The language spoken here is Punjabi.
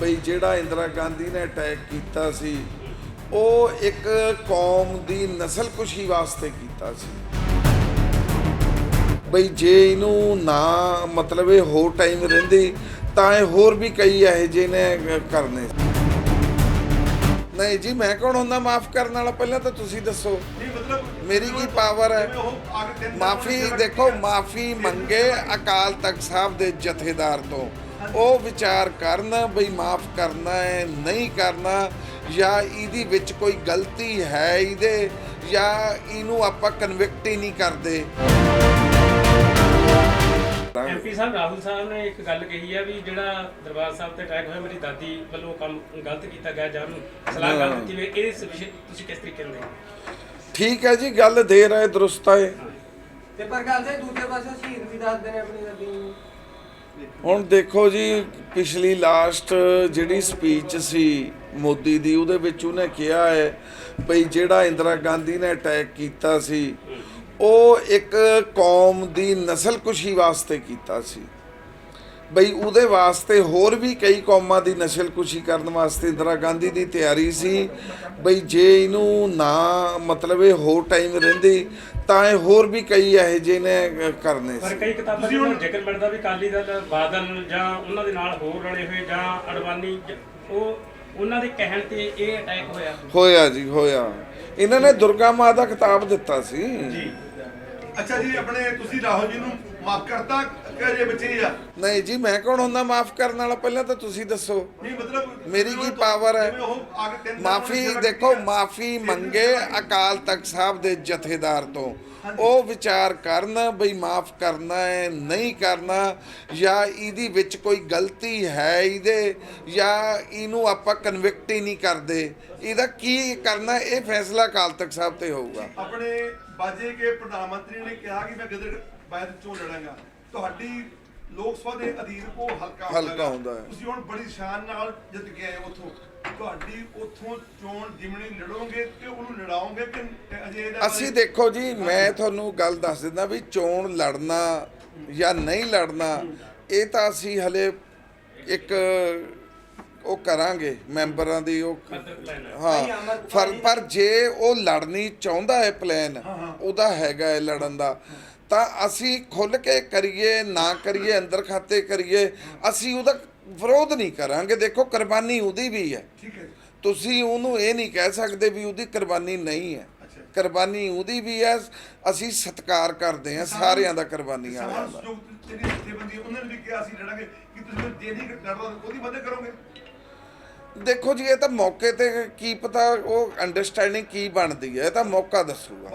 ਬਈ ਜਿਹੜਾ ਇੰਦਰਾ ਗਾਂਧੀ ਨੇ ਅਟੈਕ ਕੀਤਾ ਸੀ ਉਹ ਇੱਕ ਕੌਮ ਦੀ ਨਸਲਕੁਸ਼ੀ ਵਾਸਤੇ ਕੀਤਾ ਸੀ। ਬਈ ਜੇ ਇਹਨੂੰ ਨਾ ਮਤਲਬ ਇਹ ਹੋਰ ਟਾਈਮ ਰਹਿੰਦੀ ਤਾਂ ਇਹ ਹੋਰ ਵੀ ਕਈ ਇਹੋ ਜਿਹੇ ਨੇ ਕਰਨੇ। ਨਹੀਂ ਜੀ ਮੈਂ ਕੌਣ ਹੁੰਦਾ? ਮਾਫ ਕਰਨ ਵਾਲਾ ਪਹਿਲਾਂ ਤਾਂ ਤੁਸੀਂ ਦੱਸੋ। ਮੇਰੀ ਕੀ ਪਾਵਰ ਹੈ? ਮਾਫੀ ਦੇਖੋ ਮਾਫੀ ਮੰਗੇ ਅਕਾਲ ਤਖਤ ਸਾਹਿਬ ਦੇ ਜਥੇਦਾਰ ਤੋਂ। ਉਹ ਵਿਚਾਰ ਕਰਨ ਬਈ ਮਾਫ ਕਰਨਾ ਹੈ ਨਹੀਂ ਕਰਨਾ ਜਾਂ ਇਹਦੀ ਵਿੱਚ ਕੋਈ ਗਲਤੀ ਹੈ ਇਹਦੇ ਜਾਂ ਇਹਨੂੰ ਆਪਾਂ ਕਨਵਿਕਟ ਹੀ ਨਹੀਂ ਕਰਦੇ। ਐਮਪੀ ਸਾਹਿਬ ਰਾਹੁਲ ਸਾਹਿਬ ਨੇ ਇੱਕ ਗੱਲ ਕਹੀ ਹੈ ਵੀ ਜਿਹੜਾ ਦਰਬਾਰ ਸਾਹਿਬ ਤੇ ਅਟੈਕ ਹੋਇਆ ਮੇਰੀ ਦਾਦੀ ਵੱਲੋਂ ਕੰਮ ਗਲਤ ਕੀਤਾ ਗਿਆ ਜਾਂ ਉਹਨੂੰ ਸਲਾਹ ਕਰ ਦਿੱਤੀ ਵੇ ਇਸ ਵਿਸ਼ੇ ਤੁਸੀਂ ਕਿਸ ਤਰੀਕੇ ਨਾਲ ਦੇਖਦੇ? ਠੀਕ ਹੈ ਜੀ ਗੱਲ ਦੇ ਰਹੇ ਦਰੁਸਤ ਹੈ। ਤੇ ਪਰ ਗੱਲ ਸੇ ਦੂਜੇ ਪਾਸੇ ਸ਼ਹੀਦ ਵੀ ਦੱਸਦੇ ਨੇ ਆਪਣੀ ਨੂੰ। ਹੁਣ ਦੇਖੋ ਜੀ, ਪਿਛਲੀ ਲਾਸਟ ਜਿਹੜੀ ਸਪੀਚ ਸੀ ਮੋਦੀ ਦੀ, ਉਹਦੇ ਵਿੱਚ ਉਹਨੇ ਕਿਹਾ ਹੈ ਭਈ ਜਿਹੜਾ ਇੰਦਰਾ ਗਾਂਧੀ ਨੇ ਅਟੈਕ ਕੀਤਾ ਸੀ, ਉਹ ਇੱਕ ਕੌਮ ਦੀ ਨਸਲਕੁਸ਼ੀ ਵਾਸਤੇ ਕੀਤਾ ਸੀ। ਬਈ ਉਹਦੇ ਵਾਸਤੇ ਹੋਰ ਵੀ ਕਈ ਕੌਮਾਂ ਦੀ ਨਸਲਕੁਸ਼ੀ ਕਰਨ ਵਾਸਤੇ ਇੰਦਰਾ ਗਾਂਧੀ ਦੀ ਤਿਆਰੀ ਸੀ। ਬਈ ਜੇ ਇਹਨੂੰ ਨਾ ਮਤਲਬ ਇਹ ਹੋਰ ਟਾਈਮ ਰਹਿੰਦੀ ਤਾਂ ਇਹ ਹੋਰ ਵੀ ਕਈ ਇਹੋ ਜਿਹੇ ਨੇ ਕਰਨੇ ਪਰ ਸੀ ਕਈ ਕਿਤਾਬਾਂ ਦੇ ਜ਼ਿਕਰ ਮਿਲਦਾ ਵੀ ਕਾਲੀ ਦਲ ਬਾਦਲ ਜਾਂ ਉਹਨਾਂ ਦੇ ਨਾਲ ਹੋਰ ਰਲੇ ਹੋਏ ਜਾਂ ਅਡਵਾਨੀ ਉਹ ਉਹਨਾਂ ਦੇ ਕਹਿਣ ਤੇ ਇਹ ਅਟੈਕ ਹੋਇਆ। ਹੋਇਆ ਜੀ ਹੋਇਆ। ਇਹਨਾਂ ਨੇ ਦੁਰਗਾ ਮਾਂ ਦਾ ਖਿਤਾਬ ਦਿੱਤਾ ਸੀ। ਜੀ। ਅੱਛਾ ਜੀ ਆਪਣੇ ਤੁਸੀਂ ਰਾਹੁਲ ਜੀ ਨੂੰ। ਮਾਫ ਕਰਤਾ ਕਿ ਜੇ ਬੱਚੇ ਆ। ਨਹੀਂ ਜੀ ਮੈਂ ਕੌਣ ਹੁੰਦਾ? ਮਾਫ ਕਰਨ ਵਾਲਾ ਪਹਿਲਾਂ ਤਾਂ ਤੁਸੀਂ ਦੱਸੋ। ਨਹੀਂ ਮਤਲਬ ਮੇਰੀ ਕੀ ਪਾਵਰ ਹੈ? ਮਾਫੀ ਦੇਖੋ ਮਾਫੀ ਮੰਗੇ ਅਕਾਲ ਤਖਤ ਸਾਹਿਬ ਦੇ ਜਥੇਦਾਰ ਤੋਂ। ਉਹ ਵਿਚਾਰ ਕਰਨ ਬਈ ਮਾਫ ਕਰਨਾ ਹੈ ਨਹੀਂ ਕਰਨਾ ਜਾਂ ਇਹਦੀ ਵਿੱਚ ਕੋਈ ਗਲਤੀ ਹੈ ਇਹਦੇ ਜਾਂ ਇਹਨੂੰ ਆਪਾਂ ਕਨਵਿਕਟ ਹੀ ਨਹੀਂ ਕਰਦੇ। ਇਹਦਾ ਕੀ ਕਰਨਾ ਇਹ ਫੈਸਲਾ ਅਕਾਲ ਤਖਤ ਸਾਹਿਬ ਤੇ ਹੋਊਗਾ। ਆਪਣੇ ਬਾਜੇ ਕੇ ਪ੍ਰਧਾਨ ਮੰਤਰੀ ਨੇ ਕਿਹਾ ਕਿ ਮੈਂ ਗਦਰ ਬਾਅਦ ਚੋਂ ਲੜਾਂਗਾ ਤੁਹਾਡੀ ਲੋਕ ਸਭਾ ਦੇ ਅਧੀਨ ਉਹ ਹਲਕਾ ਹਲਕਾ। ਹੁੰਦਾ ਹੈ। ਤੁਸੀਂ ਹੁਣ ਬੜੀ ਸ਼ਾਨ ਨਾਲ ਜਿੱਤ ਕੇ ਆਏ ਉੱਥੋਂ ਤੁਹਾਡੀ ਉੱਥੋਂ ਚੋਣ ਜਿਮਣੀ ਲੜੋਗੇ ਕਿ ਉਹਨੂੰ ਲੜਾਓਗੇ ਕਿ ਅਜੇ ਇਹਦਾ ਅਸੀਂ ਦੇਖੋ ਜੀ ਮੈਂ ਤੁਹਾਨੂੰ ਗੱਲ ਦੱਸ ਦਿੰਦਾ ਵੀ ਚੋਣ ਲੜਨਾ ਜਾਂ ਨਹੀਂ ਲੜਨਾ ਇਹ ਤਾਂ ਅਸੀਂ ਹਲੇ ਇੱਕ ਉਹ ਕਰਾਂਗੇ ਮੈਂਬਰਾਂ ਦੀ ਉਹ ਹੈ। ਪਰ ਪਰ ਜੇ ਉਹ ਲੜਨੀ ਚਾਹੁੰਦਾ ਹੈ ਪਲਾਨ ਉਹਦਾ ਹੈਗਾ ਹੈ ਲੜਨ ਦਾ। ਤਾਂ ਅਸੀਂ ਖੁੱਲ ਕੇ ਕਰੀਏ ਨਾ ਕਰੀਏ ਅੰਦਰ ਖਾਤੇ ਕਰੀਏ ਅਸੀਂ ਉਹਦਾ ਵਿਰੋਧ ਨਹੀਂ ਕਰਾਂਗੇ। ਦੇਖੋ ਕੁਰਬਾਨੀ ਉਹਦੀ ਵੀ ਹੈ। ਠੀਕ ਹੈ ਜੀ। ਤੁਸੀਂ ਉਹਨੂੰ ਇਹ ਨਹੀਂ ਕਹਿ ਸਕਦੇ ਵੀ ਉਹਦੀ ਕੁਰਬਾਨੀ ਨਹੀਂ ਹੈ। ਕੁਰਬਾਨੀ ਉਹਦੀ ਵੀ ਹੈ। ਅਸੀਂ ਸਤਿਕਾਰ ਕਰਦੇ ਹਾਂ ਸਾਰਿਆਂ ਦਾ ਸਮਾਜ ਦਾ ਸਹਿਯੋਗ ਜਿਹੜੀ ਜਥੇਬੰਦੀ ਉਹਨਾਂ ਨੇ ਵੀ ਕਿਹਾ ਅਸੀਂ ਲੜਾਂਗੇ ਕਿ ਤੁਸੀਂ ਜੇ ਨਹੀਂ ਲੜਦਾ ਉਹਦੀ ਮਦਦ ਕਰੋਗੇ। ਦੇਖੋ ਜੀ, ਇਹ ਤਾਂ ਮੌਕੇ ਤੇ ਕੀ ਪਤਾ ਉਹ ਅੰਡਰਸਟੈਂਡਿੰਗ ਕੀ ਬਣਦੀ ਹੈ, ਇਹ ਤਾਂ ਮੌਕਾ ਦੱਸੂਗਾ।